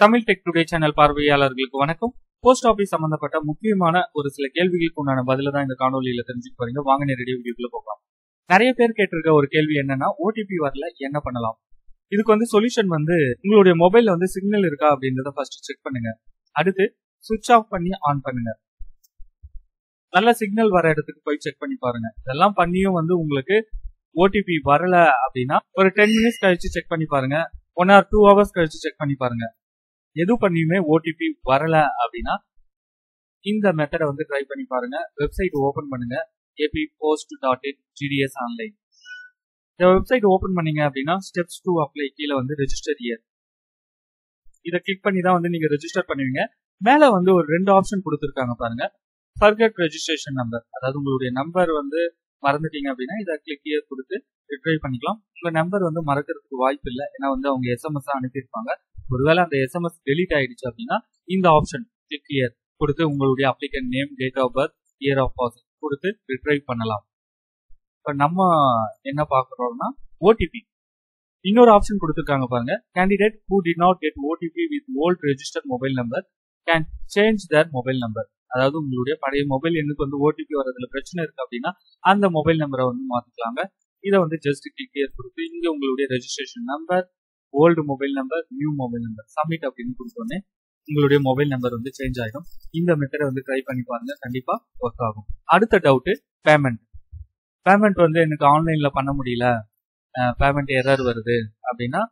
Tamil tech today channel பார்வையாளர்களுக்கு வணக்கம். Post office சம்பந்தப்பட்ட முக்கியமான ஒரு சில கேள்விகளுக்கு உண்டான பதில தான் இந்த காணொலியில தெரிஞ்சுக்க போறீங்க. வாங்க நேரடியாக வீடியோக்குள்ள போகலாம். நிறைய பேர் கேட்டிருக்க ஒரு கேள்வி என்னன்னா ஓடிபி வரல என்ன பண்ணலாம்? இதுக்கு வந்து சொல்யூஷன் வந்து உங்களுடைய மொபைல்ல வந்து சிக்னல் இருக்கா அப்படின்றத ஃபர்ஸ்ட் செக் பண்ணுங்க. அடுத்து சுவிட்ச் ஆஃப் பண்ணி ஆன் பண்ணுங்க. நல்ல சிக்னல் வர இடத்துக்கு போய் செக் பண்ணி பாருங்க. இதெல்லாம் பண்ணியும் வந்து உங்களுக்கு ஓடிபி வரல அப்படின்னா ஒரு டென் மினிட்ஸ் கழிச்சு செக் பண்ணி பாருங்க. ஒன் ஆர் டூ ஹவர்ஸ் கழிச்சு செக் பண்ணி பாருங்க. எது பண்ணியுமே ஓடிபி வரல அப்படின்னா இந்த மெத்தடை வந்து ட்ரை பண்ணி பாருங்க. வெப்சைட் ஓபன் பண்ணுங்க. AP post dot in GDS online இந்த வெப்சைட் ஓபன் பண்ணீங்க அப்படின்னா ஸ்டெப்ஸ் டூ அப்ளை கீழே வந்து ரெஜிஸ்டர் இயர் இதை கிளிக் பண்ணி தான் வந்து நீங்க ரெஜிஸ்டர் பண்ணுவீங்க. மேல வந்து ஒரு ரெண்டு ஆப்ஷன் கொடுத்துருக்காங்க பாருங்க. ஃபர்கட் ரெஜிஸ்ட்ரேஷன் நம்பர் அதாவது உங்களுடைய நம்பர் வந்து மறந்துட்டீங்க அப்படின்னா இதை கிளிக் இயர் கொடுத்து ரிட்ரை பண்ணிக்கலாம். உங்க நம்பர் வந்து மறக்கிறதுக்கு வாய்ப்பு இல்லை. ஏன்னா வந்து அவங்க எஸ்எம்எஸ் அனுப்பியிருப்பாங்க. ஒருவேளை அந்த எஸ்எம்எஸ் டெலீட் ஆயிடுச்சு அப்படின்னா இந்த ஆப்ஷன் கிளிக் இயர் கொடுத்து உங்களுடைய applicant name date of birth year of pass கொடுத்து ரிட்ரைவ் பண்ணலாம். இப்போ நம்ம என்ன பார்க்குறோம்னா ஓடிபி இன்னொரு ஆப்ஷன் கொடுத்துருக்காங்க பாருங்க. Candidate who did not get OTP with old register mobile number can change their mobile number அதாவது உங்களுடைய பழைய மொபைல் எண்ணுக்கு வந்து ஓடிபி வரதுல பிரச்சனை இருக்கு அப்படின்னா அந்த மொபைல் நம்பரை வந்து மாத்திக்கலாங்க. இதை வந்து ஜஸ்ட் கிளிக் இயர் கொடுத்து இங்க உங்களுடைய registration number old mobile number new mobile number submit அப்படின்னு கொடுத்தோன்னே உங்களுடைய மொபைல் நம்பர் வந்து சேஞ்ச் ஆகிடும் இந்த மெத்தடை வந்து ட்ரை பண்ணி பாருங்க. கண்டிப்பா ஒர்க் ஆகும். அடுத்த டவுட் பேமெண்ட் பேமெண்ட் வந்து எனக்கு ஆன்லைன்ல பண்ண முடியல. பேமெண்ட் எரர் வருது அப்படின்னா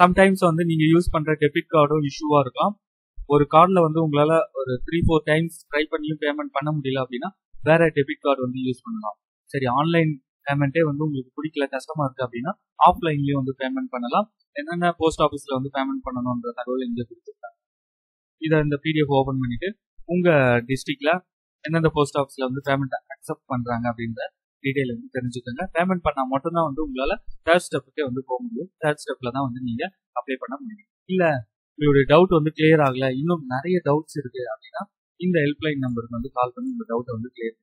சம்டைம்ஸ் வந்து நீங்க யூஸ் பண்ற டெபிட் கார்டும் இஷ்யூவா இருக்கலாம். ஒரு கார்டில் வந்து உங்களால் ஒரு த்ரீ ஃபோர் டைம்ஸ் ட்ரை பண்ணியும் பேமெண்ட் பண்ண முடியல அப்படின்னா வேற டெபிட் கார்டு வந்து யூஸ் பண்ணலாம். சரி ஆன்லைன் பேமெண்ட்டே வந்து உங்களுக்கு பிடிக்கல கஷ்டமா இருக்கு அப்படின்னா ஆஃப்லைன்லயே வந்து பேமெண்ட் பண்ணலாம். என்னென்ன போஸ்ட் ஆஃபீஸ்ல வந்து பேமெண்ட் பண்ணணும்ன்ற தகவல் இங்க கொடுத்துருக்காங்க. இதை இந்த பிடிஎஃப் ஓபன் பண்ணிட்டு உங்க டிஸ்ட்ரிக்ட்ல எந்தெந்த போஸ்ட் ஆஃபீஸ்ல வந்து பேமெண்ட் அக்செப்ட் பண்றாங்க அப்படின்ற டீடைல் வந்து தெரிஞ்சுக்கோங்க. பேமெண்ட் பண்ணா மட்டும்தான் வந்து உங்களால தேர்ட் ஸ்டெப்புக்கே வந்து போக முடியும். தேர்ட் ஸ்டெப்ல தான் வந்து நீங்க அப்ளை பண்ண முடியும். இல்ல உங்களுடைய டவுட் வந்து கிளியர் ஆகல இன்னும் நிறைய டவுட்ஸ் இருக்கு அப்படின்னா இந்த ஹெல்ப்லைன் நம்பருக்கு வந்து கால் பண்ணி உங்க டவுட்டை வந்து கிளியர்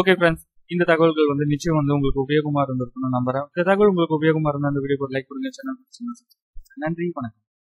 ஓகே ஃப்ரெண்ட்ஸ் இந்த தகவல்கள் வந்து நிச்சயம் வந்து உங்களுக்கு உபயோகமா இருந்திருக்கும்னு நம்புறேன். இந்த தகவல் உங்களுக்கு உபயோகமா இருந்தா அந்த வீடியோ லைக் கொடுங்க சேனல் நன்றி வணக்கம்.